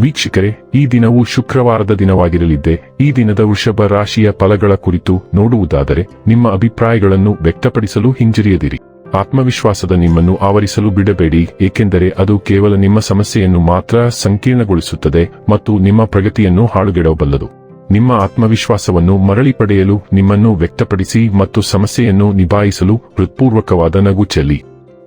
ವೀಕ್ಷಕರೇ, ಈ ದಿನವು ಶುಕ್ರವಾರದ ದಿನವಾಗಿರಲಿದ್ದೆ, ಈ ದಿನದ ವೃಷಭ ರಾಶಿಯ ಫಲಗಳ ಕುರಿತು ನೋಡುವುದಾದರೆ, ನಿಮ್ಮ ಅಭಿಪ್ರಾಯಗಳನ್ನು ವ್ಯಕ್ತಪಡಿಸಲು ಹಿಂಜರಿಯದಿರಿ. ಆತ್ಮವಿಶ್ವಾಸದ ನಿಮ್ಮನ್ನು ಆವರಿಸಲು ಬಿಡಬೇಡಿ, ಏಕೆಂದರೆ ಅದು ಕೇವಲ ನಿಮ್ಮ ಸಮಸ್ಯೆಯನ್ನು ಮಾತ್ರ ಸಂಕೀರ್ಣಗೊಳಿಸುತ್ತದೆ ಮತ್ತು ನಿಮ್ಮ ಪ್ರಗತಿಯನ್ನು ಹಾಳುಗೆಡಬಲ್ಲದು ನಿಮ್ಮ ಆತ್ಮವಿಶ್ವಾಸವನ್ನು ಮರಳಿ ಪಡೆಯಲು ನಿಮ್ಮನ್ನು ವ್ಯಕ್ತಪಡಿಸಿ ಮತ್ತು ಸಮಸ್ಯೆಯನ್ನು ನಿಭಾಯಿಸಲು ಹೃತ್ಪೂರ್ವಕವಾದ ನಗು ಚೆಲ್ಲಿ.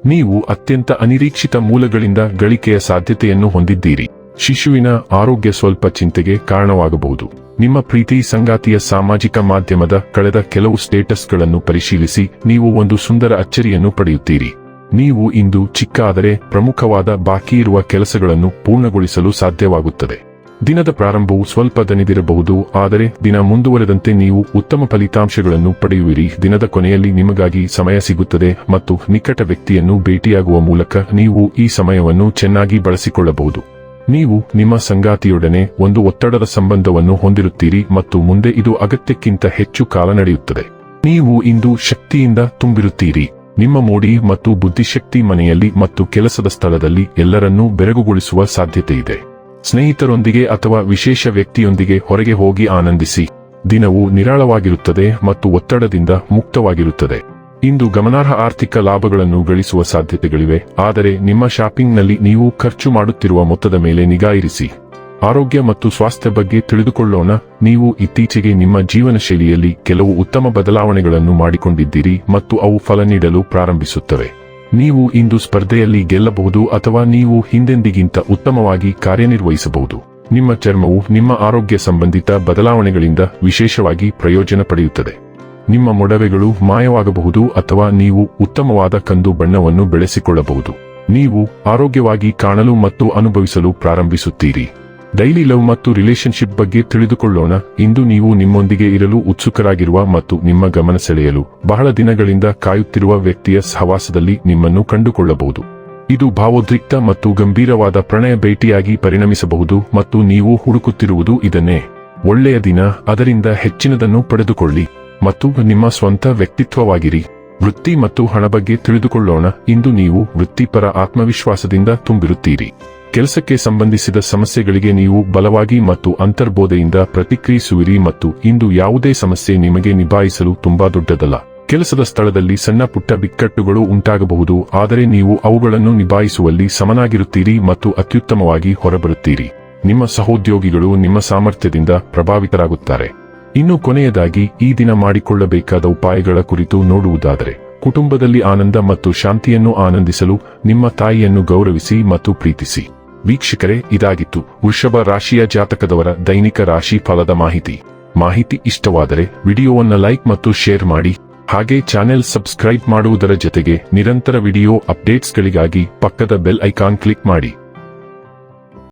ನೀವು ಅತ್ಯಂತ ಅನಿರೀಕ್ಷಿತ ಮೂಲಗಳಿಂದ ಗಳಿಕೆಯ ಸಾಧ್ಯತೆಯನ್ನು ಹೊಂದಿದ್ದೀರಿ. ಶಿಶುವಿನ ಆರೋಗ್ಯ ಸ್ವಲ್ಪ ಚಿಂತೆಗೆ ಕಾರಣವಾಗಬಹುದು. ನಿಮ್ಮ ಪ್ರೀತಿ ಸಂಗಾತಿಯ ಸಾಮಾಜಿಕ ಮಾಧ್ಯಮದ ಕಳೆದ ಕೆಲವು ಸ್ಟೇಟಸ್ಗಳನ್ನು ಪರಿಶೀಲಿಸಿ ನೀವು ಒಂದು ಸುಂದರ ಅಚ್ಚರಿಯನ್ನು ಪಡೆಯುತ್ತೀರಿ. ನೀವು ಇಂದು ಚಿಕ್ಕ ಆದರೆ ಪ್ರಮುಖವಾದ ಬಾಕಿ ಇರುವ ಕೆಲಸಗಳನ್ನು ಪೂರ್ಣಗೊಳಿಸಲು ಸಾಧ್ಯವಾಗುತ್ತದೆ. ದಿನದ ಪ್ರಾರಂಭವು ಸ್ವಲ್ಪ ದನಿದಿರಬಹುದು ಆದರೆ ದಿನ ಮುಂದುವರೆದಂತೆ ನೀವು ಉತ್ತಮ ಫಲಿತಾಂಶಗಳನ್ನು ಪಡೆಯುವಿರಿ. ದಿನದ ಕೊನೆಯಲ್ಲಿ ನಿಮಗಾಗಿ ಸಮಯ ಸಿಗುತ್ತದೆ ಮತ್ತು ನಿಕಟ ವ್ಯಕ್ತಿಯನ್ನು ಭೇಟಿಯಾಗುವ ಮೂಲಕ ನೀವು ಈ ಸಮಯವನ್ನು ಚೆನ್ನಾಗಿ ಬಳಸಿಕೊಳ್ಳಬಹುದು. ನೀವು ನಿಮ್ಮ ಸಂಗಾತಿಯೊಡನೆ ಒಂದು ಒತ್ತಡದ ಸಂಬಂಧವನ್ನು ಹೊಂದಿರುತ್ತೀರಿ ಮತ್ತು ಮುಂದೆ ಇದು ಅಗತ್ಯಕ್ಕಿಂತ ಹೆಚ್ಚು ಕಾಲ ನಡೆಯುತ್ತದೆ. ನೀವು ಇಂದು ಶಕ್ತಿಯಿಂದ ತುಂಬಿರುತ್ತೀರಿ. ನಿಮ್ಮ ಮೋಡಿ ಮತ್ತು ಬುದ್ಧಿಶಕ್ತಿ ಮನೆಯಲ್ಲಿ ಮತ್ತು ಕೆಲಸದ ಸ್ಥಳದಲ್ಲಿ ಎಲ್ಲರನ್ನೂ ಬೆರಗುಗೊಳಿಸುವ ಸಾಧ್ಯತೆ ಇದೆ ಸ್ನೇಹಿತರೊಂದಿಗೆ ಅಥವಾ ವಿಶೇಷ ವ್ಯಕ್ತಿಯೊಂದಿಗೆ ಹೊರಗೆ ಹೋಗಿ ಆನಂದಿಸಿ. ದಿನವು ನಿರಾಳವಾಗಿರುತ್ತದೆ ಮತ್ತು ಒತ್ತಡದಿಂದ ಮುಕ್ತವಾಗಿರುತ್ತದೆ. ಇಂದು ಗಮನಾರ್ಹ ಆರ್ಥಿಕ ಲಾಭಗಳನ್ನು ಗಳಿಸುವ ಸಾಧ್ಯತೆಗಳಿವೆ, ಆದರೆ ನಿಮ್ಮ ಶಾಪಿಂಗ್ನಲ್ಲಿ ನೀವು ಖರ್ಚು ಮಾಡುತ್ತಿರುವ ಮೊತ್ತದ ಮೇಲೆ ನಿಗಾ ಇರಿಸಿ. ಆರೋಗ್ಯ ಮತ್ತು ಸ್ವಾಸ್ಥ್ಯ ಬಗ್ಗೆ ತಿಳಿದುಕೊಳ್ಳೋಣ, ನೀವು ಇತ್ತೀಚೆಗೆ ನಿಮ್ಮ ಜೀವನ ಶೈಲಿಯಲ್ಲಿ ಕೆಲವು ಉತ್ತಮ ಬದಲಾವಣೆಗಳನ್ನು ಮಾಡಿಕೊಂಡಿದ್ದೀರಿ ಮತ್ತು ಅವು ಫಲ ನೀಡಲು ಪ್ರಾರಂಭಿಸುತ್ತವೆ. ನೀವು ಇಂದು ಸ್ಪರ್ಧೆಯಲ್ಲಿ ಗೆಲ್ಲಬಹುದು ಅಥವಾ ನೀವು ಹಿಂದೆಂದಿಗಿಂತ ಉತ್ತಮವಾಗಿ ಕಾರ್ಯನಿರ್ವಹಿಸಬಹುದು. ನಿಮ್ಮ ಚರ್ಮವು ನಿಮ್ಮ ಆರೋಗ್ಯ ಸಂಬಂಧಿತ ಬದಲಾವಣೆಗಳಿಂದ ವಿಶೇಷವಾಗಿ ಪ್ರಯೋಜನ ಪಡೆಯುತ್ತದೆ. ನಿಮ್ಮ ಮೊಡವೆಗಳು ಮಾಯವಾಗಬಹುದು ಅಥವಾ ನೀವು ಉತ್ತಮವಾದ ಕಂದು ಬಣ್ಣವನ್ನು ಬೆಳೆಸಿಕೊಳ್ಳಬಹುದು. ನೀವು ಆರೋಗ್ಯವಾಗಿ ಕಾಣಲು ಮತ್ತು ಅನುಭವಿಸಲು ಪ್ರಾರಂಭಿಸುತ್ತೀರಿ. ಡೈಲಿ ಲವ್ ಮತ್ತು ರಿಲೇಶನ್ಶಿಪ್ ಬಗ್ಗೆ ತಿಳಿದುಕೊಳ್ಳೋಣ. ಇಂದು ನೀವು ನಿಮ್ಮೊಂದಿಗೆ ಇರಲು ಉತ್ಸುಕರಾಗಿರುವ ಮತ್ತು ನಿಮ್ಮ ಗಮನ ಸೆಳೆಯಲು ಬಹಳ ದಿನಗಳಿಂದ ಕಾಯುತ್ತಿರುವ ವ್ಯಕ್ತಿಯ ಸಹವಾಸದಲ್ಲಿ ನಿಮ್ಮನ್ನು ಕಂಡುಕೊಳ್ಳಬಹುದು. ಇದು ಭಾವೋದ್ರಿಕ್ತ ಮತ್ತು ಗಂಭೀರವಾದ ಪ್ರಣಯ ಭೇಟಿಯಾಗಿ ಪರಿಣಮಿಸಬಹುದು ಮತ್ತು ನೀವು ಹುಡುಕುತ್ತಿರುವುದು ಇದನ್ನೇ. ಒಳ್ಳೆಯ ದಿನ, ಅದರಿಂದ ಹೆಚ್ಚಿನದನ್ನು ಪಡೆದುಕೊಳ್ಳಿ. ಮತ್ತು ನಿಮ್ಮ ಸ್ವಂತ ವ್ಯಕ್ತಿತ್ವವಾಗಿರಿ. ವೃತ್ತಿ ಮತ್ತು ಹಣ ಬಗ್ಗೆ ತಿಳಿದುಕೊಳ್ಳೋಣ. ಇಂದು ನೀವು ವೃತ್ತಿಪರ ಆತ್ಮವಿಶ್ವಾಸದಿಂದ ತುಂಬಿರುತ್ತೀರಿ. ಕೆಲಸಕ್ಕೆ ಸಂಬಂಧಿಸಿದ ಸಮಸ್ಯೆಗಳಿಗೆ ನೀವು ಬಲವಾಗಿ ಮತ್ತು ಅಂತರ್ಬೋಧೆಯಿಂದ ಪ್ರತಿಕ್ರಿಯಿಸುವಿರಿ ಮತ್ತು ಇಂದು ಯಾವುದೇ ಸಮಸ್ಯೆ ನಿಮಗೆ ನಿಭಾಯಿಸಲು ತುಂಬಾ ದೊಡ್ಡದಲ್ಲ. ಕೆಲಸದ ಸ್ಥಳದಲ್ಲಿ ಸಣ್ಣ ಪುಟ್ಟ ಬಿಕ್ಕಟ್ಟುಗಳು ಉಂಟಾಗಬಹುದು, ಆದರೆ ನೀವು ಅವುಗಳನ್ನು ನಿಭಾಯಿಸುವಲ್ಲಿ ಸಮನಾಗಿರುತ್ತೀರಿ ಮತ್ತು ಅತ್ಯುತ್ತಮವಾಗಿ ಹೊರಬರುತ್ತೀರಿ. ನಿಮ್ಮ ಸಹೋದ್ಯೋಗಿಗಳು ನಿಮ್ಮ ಸಾಮರ್ಥ್ಯದಿಂದ ಪ್ರಭಾವಿತರಾಗುತ್ತಾರೆ. ಇನ್ನು ಕೊನೆಯದಾಗಿ ಈ ದಿನ ಮಾಡಿಕೊಳ್ಳಬೇಕಾದ ಉಪಾಯಗಳ ಕುರಿತು ನೋಡುವುದಾದರೆ, ಕುಟುಂಬದಲ್ಲಿ ಆನಂದ ಮತ್ತು ಶಾಂತಿಯನ್ನು ಆನಂದಿಸಲು ನಿಮ್ಮ ತಾಯಿಯನ್ನು ಗೌರವಿಸಿ ಮತ್ತು ಪ್ರೀತಿಸಿ. ವೀಕ್ಷಕರೇ, ಇದಾಗಿತ್ತು ವೃಷಭ ರಾಶಿಯ ಜಾತಕದವರ ದೈನಿಕ ರಾಶಿ ಫಲದ ಮಾಹಿತಿ. ಮಾಹಿತಿ ಇಷ್ಟವಾದರೆ ವಿಡಿಯೋವನ್ನು ಲೈಕ್ ಮತ್ತು ಶೇರ್ ಮಾಡಿ, ಹಾಗೆ ಚಾನೆಲ್ ಸಬ್ಸ್ಕ್ರೈಬ್ ಮಾಡುವುದರ ಜೊತೆಗೆ ನಿರಂತರ ವಿಡಿಯೋ ಅಪ್ಡೇಟ್ಸ್ಗಳಿಗಾಗಿ ಪಕ್ಕದ ಬೆಲ್ ಐಕಾನ್ ಕ್ಲಿಕ್ ಮಾಡಿ.